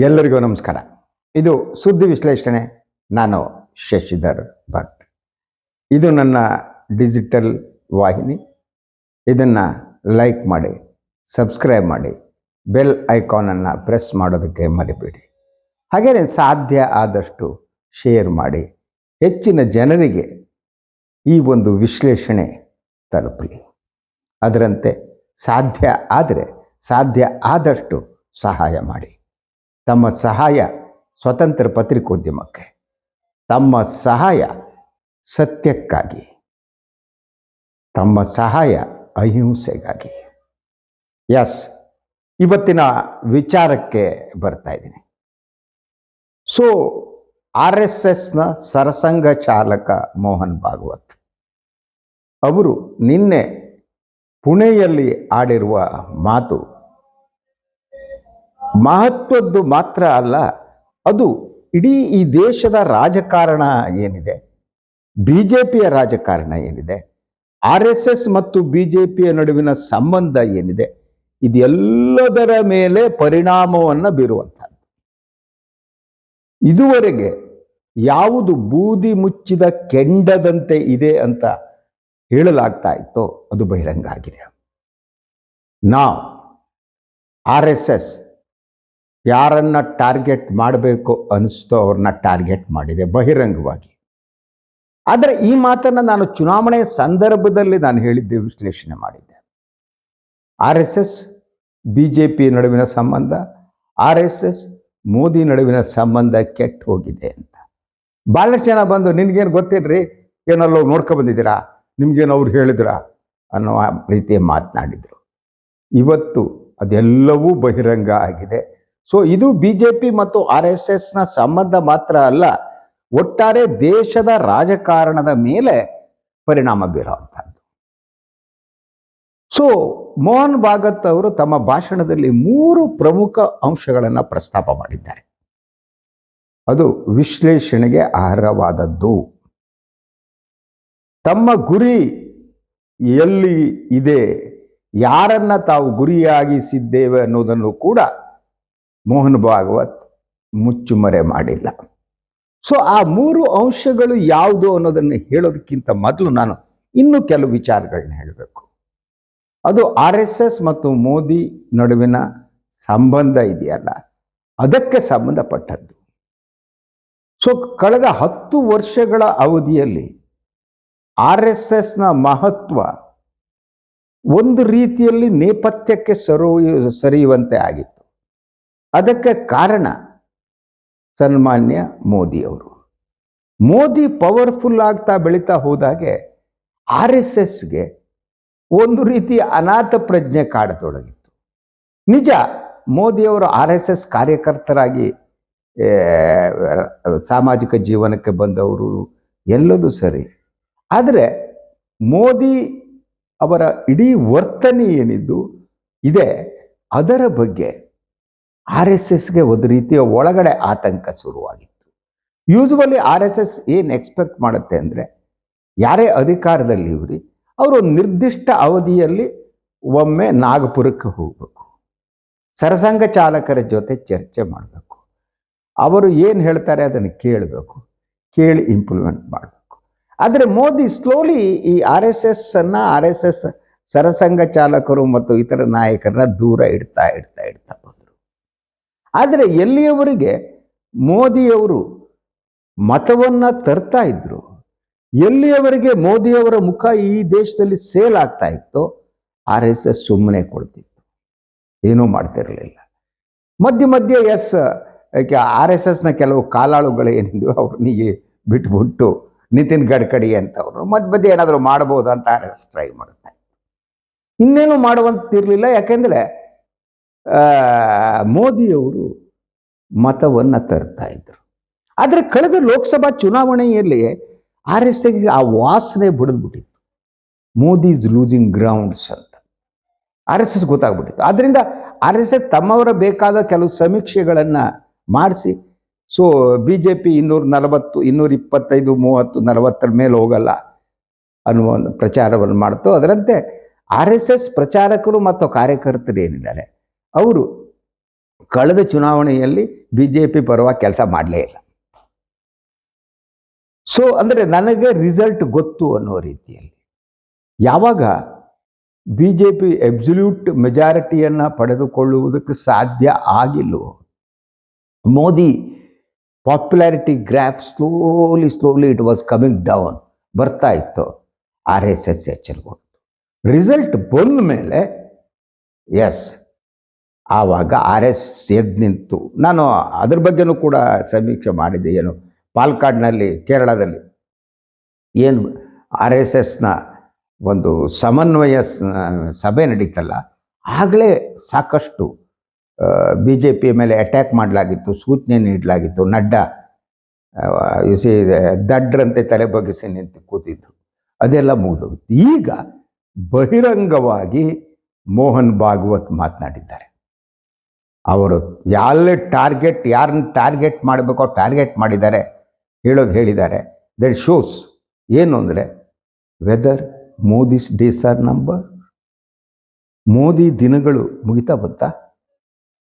ಎಲ್ಲರಿಗೂ ನಮಸ್ಕಾರ. ಇದು ಸುದ್ದಿ ವಿಶ್ಲೇಷಣೆ. ನಾನು ಶಶಿಧರ್ ಭಟ್. ಇದು ನನ್ನ ಡಿಜಿಟಲ್ ವಾಹಿನಿ. ಇದನ್ನು ಲೈಕ್ ಮಾಡಿ, ಸಬ್ಸ್ಕ್ರೈಬ್ ಮಾಡಿ, ಬೆಲ್ ಐಕಾನನ್ನು ಪ್ರೆಸ್ ಮಾಡೋದಕ್ಕೆ ಮರಿಬೇಡಿ. ಹಾಗೆಯೇ ಸಾಧ್ಯ ಆದಷ್ಟು ಶೇರ್ ಮಾಡಿ, ಹೆಚ್ಚಿನ ಜನರಿಗೆ ಈ ಒಂದು ವಿಶ್ಲೇಷಣೆ ತಲುಪಲಿ. ಅದರಂತೆ ಸಾಧ್ಯ ಆದರೆ, ಸಾಧ್ಯ ಆದಷ್ಟು ಸಹಾಯ ಮಾಡಿ. ತಮ್ಮ ಸಹಾಯ ಸ್ವತಂತ್ರ ಪತ್ರಿಕೋದ್ಯಮಕ್ಕೆ, ತಮ್ಮ ಸಹಾಯ ಸತ್ಯಕ್ಕಾಗಿ, ತಮ್ಮ ಸಹಾಯ ಅಹಿಂಸೆಗಾಗಿ. ಎಸ್ ಇವತ್ತಿನ ವಿಚಾರಕ್ಕೆ ಬರ್ತಾ ಇದ್ದೀನಿ. ಸೊ ಆರ್ ಎಸ್ ಎಸ್ನ ಸರಸಂಘ ಚಾಲಕ ಮೋಹನ್ ಭಾಗವತ್ ಅವರು ನಿನ್ನೆ ಪುಣೆಯಲ್ಲಿ ಆಡಿರುವ ಮಾತು ಮಹತ್ವದ್ದು ಮಾತ್ರ ಅಲ್ಲ, ಅದು ಇಡೀ ಈ ದೇಶದ ರಾಜಕಾರಣ ಏನಿದೆ? ಬಿ ಜೆ ಪಿಯ ರಾಜಕಾರಣ ಏನಿದೆ? ಆರ್ ಎಸ್ ಎಸ್ ಮತ್ತು ಬಿ ಜೆ ಪಿಯ ನಡುವಿನ ಸಂಬಂಧ ಏನಿದೆ? ಇದೆಲ್ಲದರ ಮೇಲೆ ಪರಿಣಾಮವನ್ನು ಬೀರುವಂಥದ್ದು. ಇದುವರೆಗೆ ಯಾವುದು ಬೂದಿ ಮುಚ್ಚಿದ ಕೆಂಡದಂತೆ ಇದೆ ಅಂತ ಹೇಳಲಾಗ್ತಾ ಇತ್ತೋ, ಅದು ಬಹಿರಂಗ ಆಗಿದೆ. ನಾವು, ಆರ್ ಎಸ್ ಎಸ್ ಯಾರನ್ನ ಟಾರ್ಗೆಟ್ ಮಾಡಬೇಕು ಅನಿಸ್ತೋ ಅವ್ರನ್ನ ಟಾರ್ಗೆಟ್ ಮಾಡಿದೆ ಬಹಿರಂಗವಾಗಿ. ಆದರೆ ಈ ಮಾತನ್ನು ನಾನು ಚುನಾವಣೆ ಸಂದರ್ಭದಲ್ಲಿ ನಾನು ಹೇಳಿದ್ದೆ ವಿಶ್ಲೇಷಣೆ ಮಾಡಿದ್ದೆ. R S S, B J P ನಡುವಿನ ಸಂಬಂಧ, ಆರ್ ಎಸ್ ಎಸ್, ಮೋದಿ ನಡುವಿನ ಸಂಬಂಧ ಕೆಟ್ಟು ಹೋಗಿದೆ ಅಂತ. ಭಾಳಷ್ಟು ಜನ ಬಂದು, ನಿನಗೇನು ಗೊತ್ತಿಲ್ಲರಿ ಏನಲ್ಲೋ ನೋಡ್ಕೊ ಬಂದಿದ್ದೀರಾ? ನಿಮಗೇನು ಅವ್ರು ಹೇಳಿದ್ರಾ? ಅನ್ನೋ ರೀತಿಯ ಮಾತನಾಡಿದರು. ಇವತ್ತು ಅದೆಲ್ಲವೂ ಬಹಿರಂಗ ಆಗಿದೆ. ಸೊ ಇದು ಬಿ ಜೆ ಪಿ ಮತ್ತು ಆರ್ ಎಸ್ ಎಸ್ನ ಸಂಬಂಧ ಮಾತ್ರ ಅಲ್ಲ, ಒಟ್ಟಾರೆ ದೇಶದ ರಾಜಕಾರಣದ ಮೇಲೆ ಪರಿಣಾಮ ಬೀರುವಂಥದ್ದು ಸೊ ಮೋಹನ್ ಭಾಗತ್ ಅವರು ತಮ್ಮ ಭಾಷಣದಲ್ಲಿ ಮೂರು ಪ್ರಮುಖ ಅಂಶಗಳನ್ನು ಪ್ರಸ್ತಾಪ ಮಾಡಿದ್ದಾರೆ. ಅದು ವಿಶ್ಲೇಷಣೆಗೆ ಅರ್ಹವಾದದ್ದು. ತಮ್ಮ ಗುರಿ ಎಲ್ಲಿ ಇದೆ, ಯಾರನ್ನ ತಾವು ಗುರಿಯಾಗಿಸಿದ್ದೇವೆ ಅನ್ನೋದನ್ನು ಕೂಡ ಮೋಹನ್ ಭಾಗವತ್ ಮುಚ್ಚುಮರೆ ಮಾಡಿಲ್ಲ. ಸೊ ಆ ಮೂರು ಅಂಶಗಳು ಯಾವುದು ಅನ್ನೋದನ್ನು ಹೇಳೋದಕ್ಕಿಂತ ಮೊದಲು ನಾನು ಇನ್ನೂ ಕೆಲವು ವಿಚಾರಗಳನ್ನ ಹೇಳಬೇಕು. ಅದು ಆರ್ ಎಸ್ ಎಸ್ ಮತ್ತು ಮೋದಿ ನಡುವಿನ ಸಂಬಂಧ ಇದೆಯಲ್ಲ, ಅದಕ್ಕೆ ಸಂಬಂಧಪಟ್ಟದ್ದು. ಸೊ ಕಳೆದ ಹತ್ತು ವರ್ಷಗಳ ಅವಧಿಯಲ್ಲಿ ಆರ್ ಎಸ್ ಎಸ್ನ ಮಹತ್ವ ಒಂದು ರೀತಿಯಲ್ಲಿ ನೇಪಥ್ಯಕ್ಕೆ ಸರೋ, ಸರಿಯುವಂತೆ ಆಗಿತ್ತು. ಅದಕ್ಕೆ ಕಾರಣ ಸನ್ಮಾನ್ಯ ಮೋದಿ ಅವರು. ಮೋದಿ ಪವರ್ಫುಲ್ ಆಗ್ತಾ ಬೆಳೀತಾ ಹೋದಾಗೆ ಆರ್ ಎಸ್ ಎಸ್ಗೆ ಒಂದು ರೀತಿಯ ಅನಾಥ ಪ್ರಜ್ಞೆ ಕಾಡತೊಡಗಿತ್ತು. ನಿಜ ಮೋದಿಯವರು ಆರ್ ಎಸ್ ಎಸ್ ಕಾರ್ಯಕರ್ತರಾಗಿ ಸಾಮಾಜಿಕ ಜೀವನಕ್ಕೆ ಬಂದವರು ಎಲ್ಲದೂ ಸರಿ. ಆದರೆ ಮೋದಿ ಅವರ ಇಡೀ ವರ್ತನೆ ಏನಿದ್ದು, ಇದೆ ಅದರ ಬಗ್ಗೆ ಆರ್ ಎಸ್ ಎಸ್ಗೆ ಒಂದು ರೀತಿಯ ಒಳಗಡೆ ಆತಂಕ ಶುರುವಾಗಿತ್ತು. ಯೂಸ್ವಲಿ ಆರ್ ಎಸ್ ಎಸ್ ಏನು ಎಕ್ಸ್ಪೆಕ್ಟ್ ಮಾಡುತ್ತೆ ಅಂದರೆ, ಯಾರೇ ಅಧಿಕಾರದಲ್ಲಿ ಇವ್ರಿ, ಅವರು ನಿರ್ದಿಷ್ಟ ಅವಧಿಯಲ್ಲಿ ಒಮ್ಮೆ ನಾಗಪುರಕ್ಕೆ ಹೋಗಬೇಕು. ಸರಸಂಘ ಚಾಲಕರ ಜೊತೆ ಚರ್ಚೆ ಮಾಡಬೇಕು. ಅವರು ಏನು ಹೇಳ್ತಾರೆ ಅದನ್ನು ಕೇಳಬೇಕು, ಕೇಳಿ ಇಂಪ್ಲಿಮೆಂಟ್ ಮಾಡಬೇಕು. ಆದರೆ ಮೋದಿ ಸ್ಲೋಲಿ ಈ ಆರ್ ಎಸ್ ಎಸ್ ಅನ್ನ ಆರ್ ಎಸ್ ಎಸ್ ಸರಸಂಘ ಚಾಲಕರು ಮತ್ತು ಇತರ ನಾಯಕರನ್ನ ದೂರ ಇಡ್ತಾ ಇಡ್ತಾ ಇಡ್ತಾ ಆದರೆ ಎಲ್ಲಿಯವರೆಗೆ ಮೋದಿಯವರು ಮತವನ್ನು ತರ್ತಾ ಇದ್ರು, ಎಲ್ಲಿಯವರೆಗೆ ಮೋದಿಯವರ ಮುಖ ಈ ದೇಶದಲ್ಲಿ ಸೇಲ್ ಆಗ್ತಾ ಇತ್ತೋ, ಆರ್ ಎಸ್ ಎಸ್ ಸುಮ್ಮನೆ ಕೊಡ್ತಿತ್ತು. ಏನೂ ಮಾಡ್ತಿರಲಿಲ್ಲ. ಮಧ್ಯ ಮಧ್ಯೆ ಎಸ್ ಆರ್ ಎಸ್ ಎಸ್ನ ಕೆಲವು ಕಾಲಾಳುಗಳು ಏನಿದ್ವು ಅವ್ರನ್ನಿಗೆ ಬಿಟ್ಬಿಟ್ಟು ನಿತಿನ್ ಗಡ್ಕಡಿ ಅಂತವ್ರು. ಮಧ್ಯ ಮಧ್ಯೆ ಏನಾದರೂ ಮಾಡ್ಬೋದು ಅಂತ ಆರ್ ಎಸ್ ಟ್ರೈ ಮಾಡುತ್ತೆ. ಇನ್ನೇನು ಮಾಡುವಂತಿರಲಿಲ್ಲ. ಯಾಕೆಂದರೆ ಮೋದಿಯವರು ಮತವನ್ನು ತರ್ತಾ ಇದ್ರು. ಆದರೆ ಕಳೆದ ಲೋಕಸಭಾ ಚುನಾವಣೆಯಲ್ಲಿ ಆರ್ ಎಸ್ ಎಸ್ಗೆ ಆ ವಾಸನೆ ಬಿಡಿದ್ಬಿಟ್ಟಿತ್ತು. ಮೋದಿ ಇಸ್ ಲೂಸಿಂಗ್ ಗ್ರೌಂಡ್ಸ್ ಅಂತ. ಆರ್ ಎಸ್ ಎಸ್ ಗೊತ್ತಾಗ್ಬಿಟ್ಟಿತ್ತು. ಆದ್ರಿಂದ ಆರ್ ಎಸ್ ಎಸ್ ತಮ್ಮವರ ಬೇಕಾದ ಕೆಲವು ಸಮೀಕ್ಷೆಗಳನ್ನು ಮಾಡಿಸಿ, ಸೊ ಬಿ ಜೆ ಪಿ ಇನ್ನೂರ ನಲವತ್ತು, ಇನ್ನೂರ ಇಪ್ಪತ್ತೈದು, ಮೂವತ್ತು, ನಲವತ್ತರ ಮೇಲೆ ಹೋಗಲ್ಲ ಅನ್ನುವ ಒಂದು ಪ್ರಚಾರವನ್ನು ಮಾಡ್ತು. ಅದರಂತೆ ಆರ್ ಎಸ್ ಎಸ್ ಪ್ರಚಾರಕರು ಮತ್ತು ಕಾರ್ಯಕರ್ತರು ಏನಿದ್ದಾರೆ? ಅವರು ಕಳೆದ ಚುನಾವಣೆಯಲ್ಲಿ ಬಿ ಜೆ ಪಿ ಪರವಾಗಿ ಕೆಲಸ ಮಾಡಲೇ ಇಲ್ಲ. ಸೊ ಅಂದರೆ ನನಗೆ ರಿಸಲ್ಟ್ ಗೊತ್ತು ಅನ್ನೋ ರೀತಿಯಲ್ಲಿ. ಯಾವಾಗ ಬಿ ಜೆ ಪಿ ಎಬ್ಸಲ್ಯೂಟ್ ಮೆಜಾರಿಟಿಯನ್ನು ಪಡೆದುಕೊಳ್ಳುವುದಕ್ಕೆ ಸಾಧ್ಯ ಆಗಿಲ್ಲವೋ Modi popularity graph slowly slowly it was coming down ಬರ್ತಾ ಇತ್ತು ಆರ್ ಎಸ್ ಎಸ್ ಎಚ್ಚರಿಕೊಂಡು ರಿಸಲ್ಟ್ ಬಂದ ಮೇಲೆ ಎಸ್ ಆವಾಗ ಆರ್ ಎಸ್ ಎದ್ದು ನಿಂತು, ನಾನು ಅದ್ರ ಬಗ್ಗೆನೂ ಕೂಡ ಸಮೀಕ್ಷೆ ಮಾಡಿದ್ದೆ ಏನು ಪಾಲ್ಕಾಡ್ನಲ್ಲಿ, ಕೇರಳದಲ್ಲಿ. ಏನು ಆರ್ ಎಸ್ ಎಸ್ನ ಒಂದು ಸಮನ್ವಯ ಸ- ಸಭೆ ನಡೀತಲ್ಲ, ಆಗಲೇ ಸಾಕಷ್ಟು ಬಿ ಜೆ ಪಿ ಮೇಲೆ ಅಟ್ಯಾಕ್ ಮಾಡಲಾಗಿತ್ತು, ಸೂಚನೆ ನೀಡಲಾಗಿತ್ತು. ನಡ್ಡಾ ಯುಸಿ ದಡ್ರಂತೆ ತಲೆ ಬಗ್ಗಿಸಿ ನಿಂತು ಕೂತಿದ್ದು ಅದೆಲ್ಲ ಮುಗಿದೋಗಿತ್ತು. ಈಗ ಬಹಿರಂಗವಾಗಿ ಮೋಹನ್ ಭಾಗವತ್ ಮಾತನಾಡಿದ್ದಾರೆ. ಅವರು ಯಾರೇ ಟಾರ್ಗೆಟ್, ಯಾರನ್ನ ಟಾರ್ಗೆಟ್ ಮಾಡಬೇಕೋ ಟಾರ್ಗೆಟ್ ಮಾಡಿದ್ದಾರೆ, ಹೇಳೋದು ಹೇಳಿದ್ದಾರೆ. ದಟ್ ಶೋಸ್ ಏನು ಅಂದರೆ whether Modi's days are number, Modi ದಿನಗಳು ಮುಗಿತಾ ಬಂತಾ,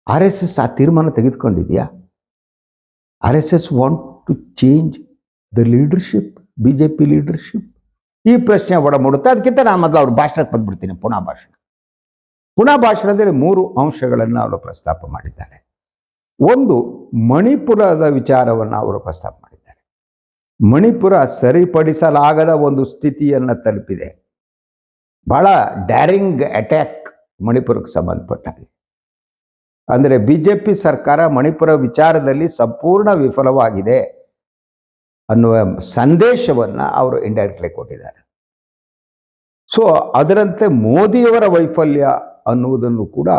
ಆರ್ ಎಸ್ ಎಸ್ ಆ ತೀರ್ಮಾನ ತೆಗೆದುಕೊಂಡಿದೆಯಾ? R S S want to change the leadership B J P leadership ಈ ಪ್ರಶ್ನೆ ಒಡಮೂಡುತ್ತೆ, ಅದಕ್ಕಿಂತ ನಾನು ಮೊದಲು ಅವ್ರ ಭಾಷಣಕ್ಕೆ ಬಂದ್ಬಿಡ್ತೀನಿ, ಪುನಃ ಭಾಷಣ. ಪುನಃ ಭಾಷಣದಲ್ಲಿ ಮೂರು ಅಂಶಗಳನ್ನು ಅವರು ಪ್ರಸ್ತಾಪ ಮಾಡಿದ್ದಾರೆ. ಒಂದು, ಮಣಿಪುರದ ವಿಚಾರವನ್ನು ಅವರು ಪ್ರಸ್ತಾಪ ಮಾಡಿದ್ದಾರೆ. ಮಣಿಪುರ ಸರಿಪಡಿಸಲಾಗದ ಒಂದು ಸ್ಥಿತಿಯನ್ನು ತಲುಪಿದೆ. ಬಹಳ ಡ್ಯಾರಿಂಗ್ ಅಟ್ಯಾಕ್ ಮಣಿಪುರಕ್ಕೆ ಸಂಬಂಧಪಟ್ಟಂತೆ ಅಂದರೆ ಬಿ ಜೆ ಪಿ ಸರ್ಕಾರ ಮಣಿಪುರ ವಿಚಾರದಲ್ಲಿ ಸಂಪೂರ್ಣ ವಿಫಲವಾಗಿದೆ ಅನ್ನುವ ಸಂದೇಶವನ್ನು ಅವರು ಇಂಡೈರೆಕ್ಟ್ಲಿ ಕೊಟ್ಟಿದ್ದಾರೆ. ಸೊ ಅದರಂತೆ ಮೋದಿಯವರ ವೈಫಲ್ಯ ಅನ್ನುವುದನ್ನು ಕೂಡ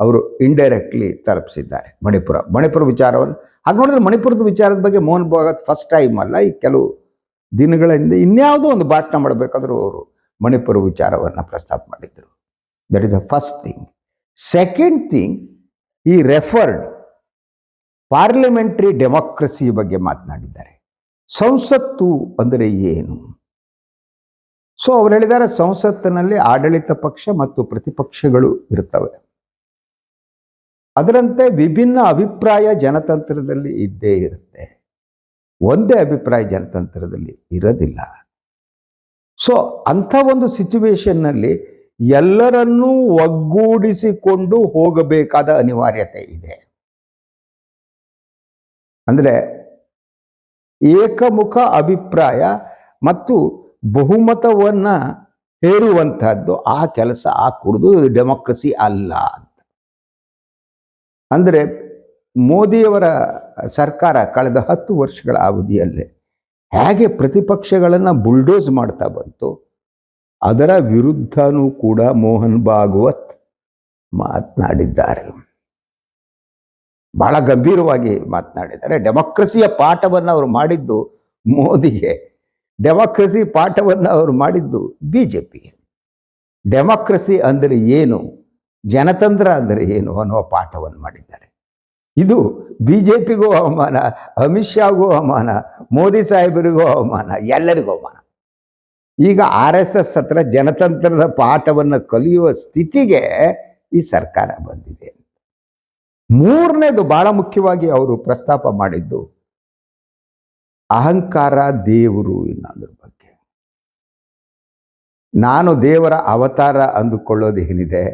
ಅವರು ಇಂಡೈರೆಕ್ಟ್ಲಿ ತಲುಪಿಸಿದ್ದಾರೆ. ಮಣಿಪುರ ಮಣಿಪುರ ವಿಚಾರವನ್ನು ಹಾಗೆ ನೋಡಿದ್ರೆ ಮಣಿಪುರದ ವಿಚಾರದ ಬಗ್ಗೆ ಮೋಹನ್ ಭಾಗವತ್ ಫಸ್ಟ್ ಟೈಮ್ ಅಲ್ಲ, ಈ ಕೆಲವು ದಿನಗಳ ಹಿಂದೆ ಇನ್ಯಾವುದೋ ಒಂದು ಭಾಷಣ ಮಾಡಬೇಕಾದ್ರೂ ಅವರು ಮಣಿಪುರ ವಿಚಾರವನ್ನು ಪ್ರಸ್ತಾಪ ಮಾಡಿದ್ದರು. That is the first thing second thing ಈ ರೆಫರ್ಡ್ ಪಾರ್ಲಿಮೆಂಟ್ರಿ ಡೆಮೋಕ್ರಸಿ ಬಗ್ಗೆ ಮಾತನಾಡಿದ್ದಾರೆ. ಸಂಸತ್ತು ಅಂದರೆ ಏನು? ಸೊ ಅವ್ರು ಹೇಳಿದ್ದಾರೆ ಸಂಸತ್ತಿನಲ್ಲಿ ಆಡಳಿತ ಪಕ್ಷ ಮತ್ತು ಪ್ರತಿಪಕ್ಷಗಳು ಇರುತ್ತವೆ. ಅದರಂತೆ ವಿಭಿನ್ನ ಅಭಿಪ್ರಾಯ ಜನತಂತ್ರದಲ್ಲಿ ಇದ್ದೇ ಇರುತ್ತೆ. ಒಂದೇ ಅಭಿಪ್ರಾಯ ಜನತಂತ್ರದಲ್ಲಿ ಇರೋದಿಲ್ಲ. ಸೊ ಅಂಥ ಒಂದು ಸಿಚುವೇಶನ್ನಲ್ಲಿ ಎಲ್ಲರನ್ನೂ ಒಗ್ಗೂಡಿಸಿಕೊಂಡು ಹೋಗಬೇಕಾದ ಅನಿವಾರ್ಯತೆ ಇದೆ. ಅಂದರೆ ಏಕಮುಖ ಅಭಿಪ್ರಾಯ ಮತ್ತು ಬಹುಮತವನ್ನ ಹೇರುವಂತಹದ್ದು ಆ ಕೆಲಸ, ಆ ಕುಡಿದು ಡೆಮೋಕ್ರಸಿ ಅಲ್ಲ ಅಂತ. ಅಂದರೆ ಮೋದಿಯವರ ಸರ್ಕಾರ ಕಳೆದ ಹತ್ತು ವರ್ಷಗಳ ಅವಧಿಯಲ್ಲೇ ಹೇಗೆ ಪ್ರತಿಪಕ್ಷಗಳನ್ನು ಬುಲ್ಡೋಸ್ ಮಾಡ್ತಾ ಬಂತು, ಅದರ ವಿರುದ್ಧನೂ ಕೂಡ ಮೋಹನ್ ಭಾಗವತ್ ಮಾತನಾಡಿದ್ದಾರೆ. ಬಹಳ ಗಂಭೀರವಾಗಿ ಮಾತನಾಡಿದ್ದಾರೆ. ಡೆಮೋಕ್ರಸಿಯ ಪಾಠವನ್ನು ಅವರು ಮಾಡಿದ್ದು ಮೋದಿಗೆ. ಡೆಮೋಕ್ರಸಿ ಪಾಠವನ್ನು ಅವರು ಮಾಡಿದ್ದು ಬಿ ಜೆ ಪಿ ಡೆಮೋಕ್ರಸಿ ಅಂದರೆ ಏನು? ಜನತಂತ್ರ ಅಂದರೆ ಏನು ಅನ್ನುವ ಪಾಠವನ್ನು ಮಾಡಿದ್ದಾರೆ. ಇದು ಬಿ ಜೆ ಪಿಗೂ ಅವಮಾನ, ಅಮಿತ್ ಶಾಗೂ ಅವಮಾನ, ಮೋದಿ ಸಾಹೇಬರಿಗೂ ಅವಮಾನ, ಎಲ್ಲರಿಗೂ ಅವಮಾನ. ಈಗ ಆರ್ ಎಸ್ ಎಸ್ ಹತ್ರ ಜನತಂತ್ರದ ಪಾಠವನ್ನು ಕಲಿಯುವ ಸ್ಥಿತಿಗೆ ಈ ಸರ್ಕಾರ ಬಂದಿದೆ ಮೂರನೇದು ಬಹಳ ಮುಖ್ಯವಾಗಿ ಅವರು ಪ್ರಸ್ತಾಪ ಮಾಡಿದ್ದು ಅಹಂಕಾರ ದೇವರು ಇನ್ನೊಂದ್ರ ಬಗ್ಗೆ. ನಾನು ದೇವರ ಅವತಾರ ಅಂದುಕೊಳ್ಳೋದು ಏನಿದೆ?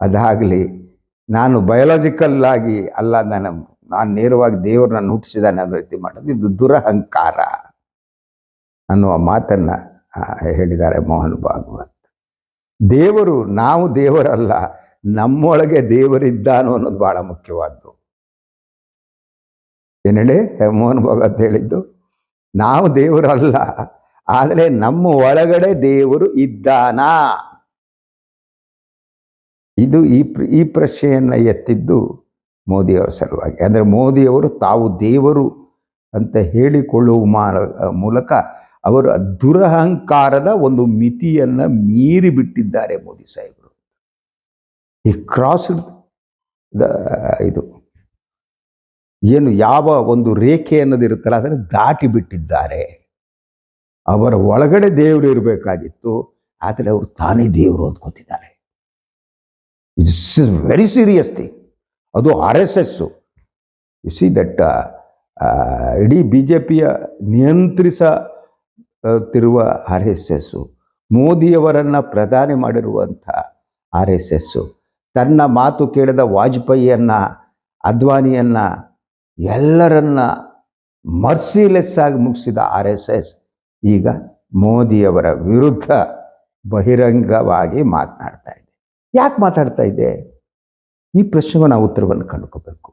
ಅದಾಗಲಿ, ನಾನು ಬಯೋಲಾಜಿಕಲ್ ಆಗಿ ಅಲ್ಲ ನಾನು ನಾನು ನೇರವಾಗಿ ದೇವರನ್ನ ಹುಟ್ಟಿಸಿದಾನೆ ಅನ್ನೋ ರೀತಿ ಮಾಡೋದು ಇದು ದುರಹಂಕಾರ ಅನ್ನುವ ಮಾತನ್ನ ಹೇಳಿದ್ದಾರೆ ಮೋಹನ್ ಭಾಗವತ್. ದೇವರು ನಾವು ದೇವರಲ್ಲ, ನಮ್ಮೊಳಗೆ ದೇವರಿದ್ದಾನು ಅನ್ನೋದು ಬಹಳ ಮುಖ್ಯವಾದ್ದು. ಏನ್ ಹೇಳಿ ಮೋಹನ್ ಭಾಗವತ್ ಹೇಳಿದ್ದು. ನಾವು ದೇವರಲ್ಲ, ಆದರೆ ನಮ್ಮ ಒಳಗಡೆ ದೇವರು ಇದ್ದಾನಾ. ಇದು ಈ ಈ ಪ್ರಶ್ನೆಯನ್ನು ಎತ್ತಿದ್ದು ಮೋದಿಯವರ ಸಲುವಾಗಿ. ಅಂದರೆ ಮೋದಿಯವರು ತಾವು ದೇವರು ಅಂತ ಹೇಳಿಕೊಳ್ಳುವ ಮೂಲಕ ಅವರು ದುರಹಂಕಾರದ ಒಂದು ಮಿತಿಯನ್ನು ಮೀರಿಬಿಟ್ಟಿದ್ದಾರೆ ಮೋದಿ ಸಾಹೇಬರು. ಈ ಕ್ರಾಸ್ ಇದು ಏನು ಯಾವ ಒಂದು ರೇಖೆ ಅನ್ನೋದಿರುತ್ತಲ್ಲ ಅದನ್ನು ದಾಟಿ ಬಿಟ್ಟಿದ್ದಾರೆ. ಅವರ ಒಳಗಡೆ ದೇವರು ಇರಬೇಕಾಗಿತ್ತು, ಆದರೆ ಅವರು ತಾನೇ ದೇವರು ಅಂದ್ಕೊತಿದ್ದಾರೆ ಇಟ್ಸ್ ವೆರಿ ಸೀರಿಯಸ್ ಥಿಂಗ್ ಅದು R S S you see that ಇಡೀ ಬಿ ಜೆ ಪಿಯ ನಿಯಂತ್ರಿಸ ತಿರುವ ಆರ್ ಎಸ್ ಎಸ್ಸು ಮೋದಿಯವರನ್ನು ಪ್ರಧಾನಿ ಮಾಡಿರುವಂಥ ಆರ್ ಎಸ್ ಎಸ್ಸು ತನ್ನ ಮಾತು ಕೇಳಿದ ವಾಜಪೇಯಿಯನ್ನು, ಅದ್ವಾನಿಯನ್ನ ಎಲ್ಲರನ್ನ ಮರ್ಸಿಲೆಸ್ ಆಗಿ ಮುಗಿಸಿದ ಆರ್ ಎಸ್ ಎಸ್ ಈಗ ಮೋದಿಯವರ ವಿರುದ್ಧ ಬಹಿರಂಗವಾಗಿ ಮಾತನಾಡ್ತಾ ಇದೆ. ಯಾಕೆ ಮಾತಾಡ್ತಾ ಇದೆ? ಈ ಪ್ರಶ್ನೆಗೂ ನಾವು ಉತ್ತರವನ್ನು ಕಂಡುಕೋಬೇಕು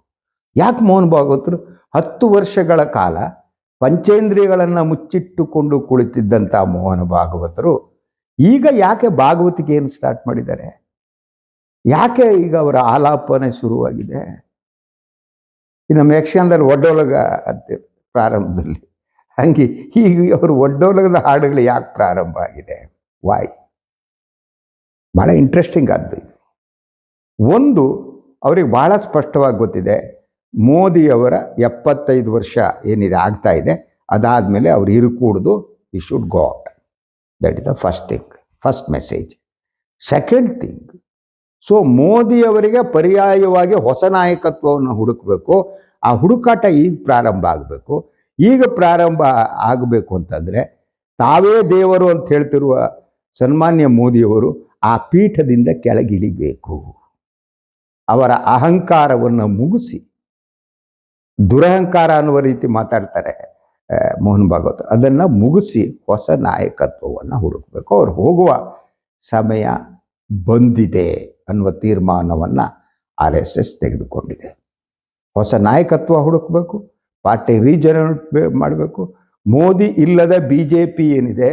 ಯಾಕೆ ಮೋಹನ್ ಭಾಗವತರು ಹತ್ತು ವರ್ಷಗಳ ಕಾಲ ಪಂಚೇಂದ್ರಿಯಗಳನ್ನು ಮುಚ್ಚಿಟ್ಟುಕೊಂಡು ಕುಳಿತಿದ್ದಂಥ ಮೋಹನ ಭಾಗವತರು ಈಗ ಯಾಕೆ ಭಾಗವತಿಕೆಯನ್ನು ಸ್ಟಾರ್ಟ್ ಮಾಡಿದ್ದಾರೆ? ಯಾಕೆ ಈಗ ಅವರ ಆಲಾಪನೆ ಶುರುವಾಗಿದೆ? ಈ ನಮ್ಮ ಯಕ್ಷಗಾನದಲ್ಲಿ ಒಡ್ಡೋಲಗ ಅಂತೆ ಪ್ರಾರಂಭದಲ್ಲಿ. ಹಂಗೆ ಈಗ ಅವರು ಒಡ್ಡೋಲಗದ ಹಾಡುಗಳು ಯಾಕೆ ಪ್ರಾರಂಭ ಆಗಿದೆ? ವಾಯ್ ಭಾಳ ಇಂಟ್ರೆಸ್ಟಿಂಗ್ ಆದ್ದು. ಒಂದು, ಅವ್ರಿಗೆ ಭಾಳ ಸ್ಪಷ್ಟವಾಗಿ ಗೊತ್ತಿದೆ, ಮೋದಿಯವರ ಎಪ್ಪತ್ತೈದು ವರ್ಷ ಏನಿದೆ ಆಗ್ತಾ ಇದೆ, ಅದಾದಮೇಲೆ ಅವ್ರು ಇರುಕೂಡ್ದು he should go out that is the first thing first message second thing so ಮೋದಿಯವರಿಗೆ ಪರ್ಯಾಯವಾಗಿ ಹೊಸ ನಾಯಕತ್ವವನ್ನು ಹುಡುಕಬೇಕು. ಆ ಹುಡುಕಾಟ ಈಗ ಪ್ರಾರಂಭ ಆಗಬೇಕು. ಈಗ ಪ್ರಾರಂಭ ಆಗಬೇಕು ಅಂತಂದರೆ ತಾವೇ ದೇವರು ಅಂತ ಹೇಳ್ತಿರುವ ಸನ್ಮಾನ್ಯ ಮೋದಿಯವರು ಆ ಪೀಠದಿಂದ ಕೆಳಗಿಳಿಬೇಕು. ಅವರ ಅಹಂಕಾರವನ್ನು ಮುಗಿಸಿ. ದುರಹಂಕಾರ ಅನ್ನುವ ರೀತಿ ಮಾತಾಡ್ತಾರೆ ಮೋಹನ್ ಭಾಗವತ್. ಅದನ್ನು ಮುಗಿಸಿ ಹೊಸ ನಾಯಕತ್ವವನ್ನು ಹುಡುಕಬೇಕು. ಅವ್ರು ಹೋಗುವ ಸಮಯ ಬಂದಿದೆ. ಅನ್ನುವ ತೀರ್ಮಾನವನ್ನು ಆರ್ ಎಸ್ ಎಸ್ ತೆಗೆದುಕೊಂಡಿದೆ. ಹೊಸ ನಾಯಕತ್ವ ಹುಡುಕಬೇಕು, ಪಾರ್ಟಿ ರೀಜನರೇಟ್ ಮಾಡಬೇಕು. ಮೋದಿ ಇಲ್ಲದ ಬಿ ಜೆ ಪಿ ಏನಿದೆ,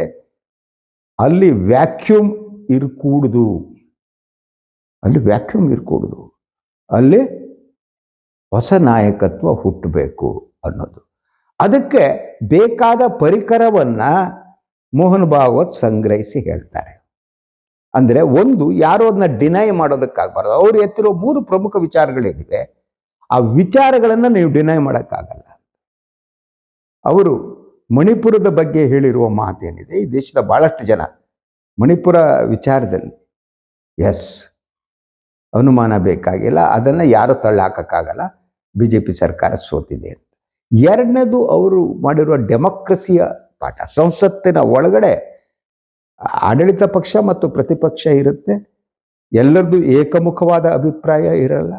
ಅಲ್ಲಿ ವ್ಯಾಕ್ಯೂಮ್ ಇರಕೂಡುದು. ಅಲ್ಲಿ ವ್ಯಾಕ್ಯೂಮ್ ಇರಕೂಡುದು. ಅಲ್ಲಿ ಹೊಸ ನಾಯಕತ್ವ ಹುಟ್ಟಬೇಕು ಅನ್ನೋದು. ಅದಕ್ಕೆ ಬೇಕಾದ ಪರಿಕರವನ್ನು ಮೋಹನ್ ಭಾಗವತ್ ಸಂಗ್ರಹಿಸಿ ಹೇಳ್ತಾರೆ. ಅಂದರೆ ಒಂದು ಯಾರು ಅದನ್ನ ಡಿನೈ ಮಾಡೋದಕ್ಕಾಗಬಾರ್ದು. ಅವ್ರು ಎತ್ತಿರೋ ಮೂರು ಪ್ರಮುಖ ವಿಚಾರಗಳಿವೆ ಆ ವಿಚಾರಗಳನ್ನು ನೀವು ಡಿನೈ ಮಾಡೋಕ್ಕಾಗಲ್ಲ. ಅವರು ಮಣಿಪುರದ ಬಗ್ಗೆ ಹೇಳಿರುವ ಮಾತೇನಿದೆ. ಈ ದೇಶದ ಬಹಳಷ್ಟು ಜನ ಮಣಿಪುರ ವಿಚಾರದಲ್ಲಿ ಎಸ್ ಅನುಮಾನ ಬೇಕಾಗಿಲ್ಲ. ಅದನ್ನು ಯಾರು ತಳ್ಳಾಕಕ್ಕಾಗಲ್ಲ. ಬಿ ಜೆ ಪಿ ಸರ್ಕಾರ ಸೋತಿದೆ ಅಂತ. ಎರಡನೇದು ಅವರು ಮಾಡಿರುವ ಡೆಮೋಕ್ರಸಿಯ ಪಾಠ, ಸಂಸತ್ತಿನ ಒಳಗಡೆ ಆಡಳಿತ ಪಕ್ಷ ಮತ್ತು ಪ್ರತಿಪಕ್ಷ ಇರುತ್ತೆ. ಎಲ್ಲರದ್ದು ಏಕಮುಖವಾದ ಅಭಿಪ್ರಾಯ ಇರಲ್ಲ.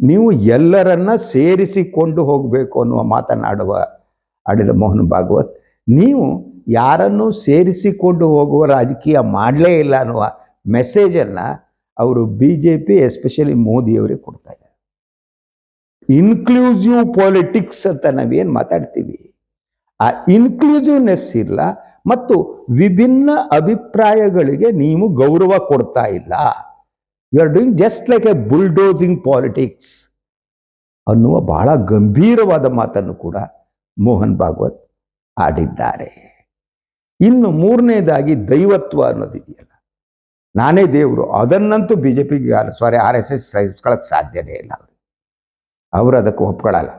ನೀವು ಎಲ್ಲರನ್ನ ಸೇರಿಸಿಕೊಂಡು ಹೋಗಬೇಕು ಅನ್ನುವ ಮಾತನಾಡುವ ಆಡಿದ ಮೋಹನ್ ಭಾಗವತ್, ನೀವು ಯಾರನ್ನು ಸೇರಿಸಿಕೊಂಡು ಹೋಗುವ ರಾಜಕೀಯ ಮಾಡಲೇ ಇಲ್ಲ ಅನ್ನುವ ಮೆಸೇಜನ್ನು ಅವರು ಬಿ ಜೆ ಪಿ ಎಸ್ಪೆಷಲಿ ಮೋದಿಯವರಿಗೆ ಕೊಡ್ತಾ ಇದ್ದಾರೆ. ಇನ್ಕ್ಲೂಸಿವ್ ಪಾಲಿಟಿಕ್ಸ್ ಅಂತ ನಾವೇನು ಮಾತಾಡ್ತೀವಿ? ಆ ಇನ್ಕ್ಲೂಸಿವ್ನೆಸ್ ಇಲ್ಲ ಮತ್ತು ವಿಭಿನ್ನ ಅಭಿಪ್ರಾಯಗಳಿಗೆ ನೀವು ಗೌರವ ಕೊಡ್ತಾ ಇಲ್ಲ. You are doing just like a bulldozing politics ಅನ್ನುವ ಬಹಳ ಗಂಭೀರವಾದ ಮಾತನ್ನು ಕೂಡ ಮೋಹನ್ ಭಾಗವತ್ ಆಡಿದ್ದಾರೆ. ಇನ್ನು ಮೂರನೇದಾಗಿ ದೈವತ್ವ ಅನ್ನೋದಿದೆಯಲ್ಲ ನಾನೇ ದೇವರು, ಅದನ್ನಂತೂ ಬಿ ಜೆ ಪಿಗೆ ಸಾರಿ ಆರ್ ಎಸ್ ಎಸ್ ಸಹಿಸ್ಕೊಳ್ಳೋಕೆ ಸಾಧ್ಯನೇ ಇಲ್ಲ ಅವರು ಅವರು ಅದಕ್ಕೆ ಒಪ್ಕೊಳ್ಳಲ್ಲ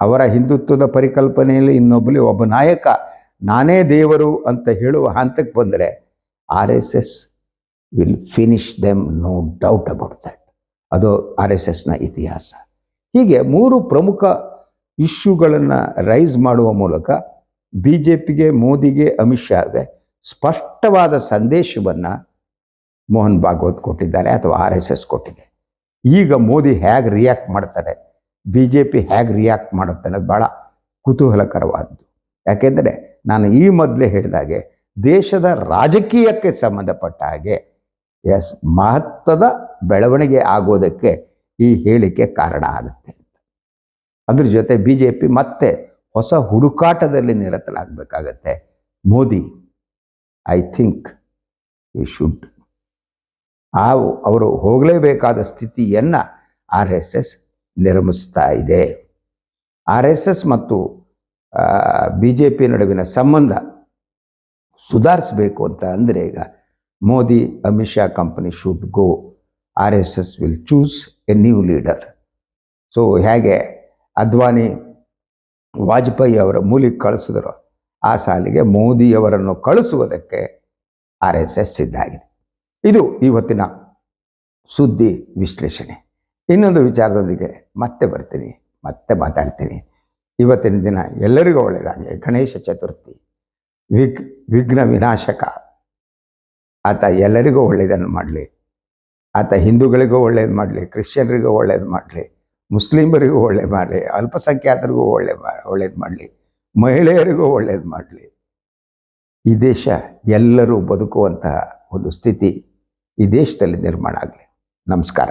ಅವರ ಹಿಂದುತ್ವದ ಪರಿಕಲ್ಪನೆಯಲ್ಲಿ ಇನ್ನೊಬ್ಬಲಿ ಒಬ್ಬ ನಾಯಕ ನಾನೇ ದೇವರು ಅಂತ ಹೇಳುವ ಹಂತಕ್ಕೆ ಬಂದರೆ R S S will finish them no doubt about that ಅದು ಆರ್ ಎಸ್ ಎಸ್ನ ಇತಿಹಾಸ. ಹೀಗೆ ಮೂರು ಪ್ರಮುಖ ಇಶ್ಯೂಗಳನ್ನು ರೈಸ್ ಮಾಡುವ ಮೂಲಕ ಬಿ ಜೆ ಪಿಗೆ ಮೋದಿಗೆ, ಅಮಿತ್ ಶಾಗೆ ಸ್ಪಷ್ಟವಾದ ಸಂದೇಶವನ್ನು ಮೋಹನ್ ಭಾಗವತ್ ಕೊಟ್ಟಿದ್ದಾರೆ ಅಥವಾ ಆರ್ ಎಸ್ ಎಸ್ ಕೊಟ್ಟಿದೆ. ಈಗ ಮೋದಿ ಹೇಗೆ ರಿಯಾಕ್ಟ್ ಮಾಡ್ತಾರೆ ಬಿ ಜೆ ಪಿ ಹೇಗೆ ರಿಯಾಕ್ಟ್ ಮಾಡುತ್ತೆ ಅನ್ನೋದು ಭಾಳ ಕುತೂಹಲಕರವಾದದ್ದು ಯಾಕೆಂದರೆ ನಾನು ಈ ಮೊದಲೇ ಹೇಳಿದಾಗೆ ದೇಶದ ರಾಜಕೀಯಕ್ಕೆ ಸಂಬಂಧಪಟ್ಟ ಹಾಗೆ, ಎಸ್, ಮಹತ್ವದ ಬೆಳವಣಿಗೆ ಆಗೋದಕ್ಕೆ ಈ ಹೇಳಿಕೆ ಕಾರಣ ಆಗುತ್ತೆ ಅದ್ರ ಜೊತೆ ಬಿ ಜೆ ಪಿ ಮತ್ತೆ ಹೊಸ ಹುಡುಕಾಟದಲ್ಲಿ ನಿರತನಾಗಬೇಕಾಗತ್ತೆ Modi I think you should ಆ ಅವರು ಹೋಗಲೇಬೇಕಾದ ಸ್ಥಿತಿಯನ್ನು ಆರ್ ಎಸ್ ಎಸ್ ನಿರ್ಮಿಸ್ತಾ ಇದೆ. ಆರ್ ಎಸ್ ಎಸ್ ಮತ್ತು ಬಿ ಜೆ ಪಿ ನಡುವಿನ ಸಂಬಂಧ ಸುಧಾರಿಸಬೇಕು ಅಂತ ಅಂದರೆ ಈಗ Modi, Amit Shah company should go R S S will choose a new leader so ಹೇಗೆ ಅದ್ವಾನಿ ವಾಜಪೇಯಿ ಅವರ ಮೂಲಿಗೆ ಕಳಿಸಿದ್ರು, ಆ ಸಾಲಿಗೆ ಮೋದಿಯವರನ್ನು ಕಳಿಸುವುದಕ್ಕೆ ಆರ್ ಎಸ್ ಎಸ್ ಸಿದ್ಧಾಗಿದೆ. ಇದು ಇವತ್ತಿನ ಸುದ್ದಿ ವಿಶ್ಲೇಷಣೆ. ಇನ್ನೊಂದು ವಿಚಾರದೊಂದಿಗೆ ಮತ್ತೆ ಬರ್ತೀನಿ, ಮತ್ತೆ ಮಾತಾಡ್ತೀನಿ. ಇವತ್ತಿನ ದಿನ ಎಲ್ಲರಿಗೂ ಒಳ್ಳೆಯದಾಗಲಿ. ಗಣೇಶ ಚತುರ್ಥಿ ವಿಘ್ ವಿಘ್ನ ವಿನಾಶಕ. ಆತ ಎಲ್ಲರಿಗೂ ಒಳ್ಳೆಯದನ್ನು ಮಾಡಲಿ. ಆತ ಹಿಂದೂಗಳಿಗೂ ಒಳ್ಳೇದು ಮಾಡಲಿ, ಕ್ರಿಶ್ಚಿಯನ್ರಿಗೂ ಒಳ್ಳೇದು ಮಾಡಲಿ, ಮುಸ್ಲಿಮರಿಗೂ ಒಳ್ಳೇದು ಮಾಡಲಿ, ಅಲ್ಪಸಂಖ್ಯಾತರಿಗೂ ಒಳ್ಳೆ ಒಳ್ಳೇದು ಮಾಡಲಿ, ಮಹಿಳೆಯರಿಗೂ ಒಳ್ಳೇದು ಮಾಡಲಿ. ಈ ದೇಶ ಎಲ್ಲರೂ ಬದುಕುವಂತಹ ಒಂದು ಸ್ಥಿತಿ ಈ ದೇಶದಲ್ಲಿ ನಿರ್ಮಾಣ ಆಗಲಿ. ನಮಸ್ಕಾರ.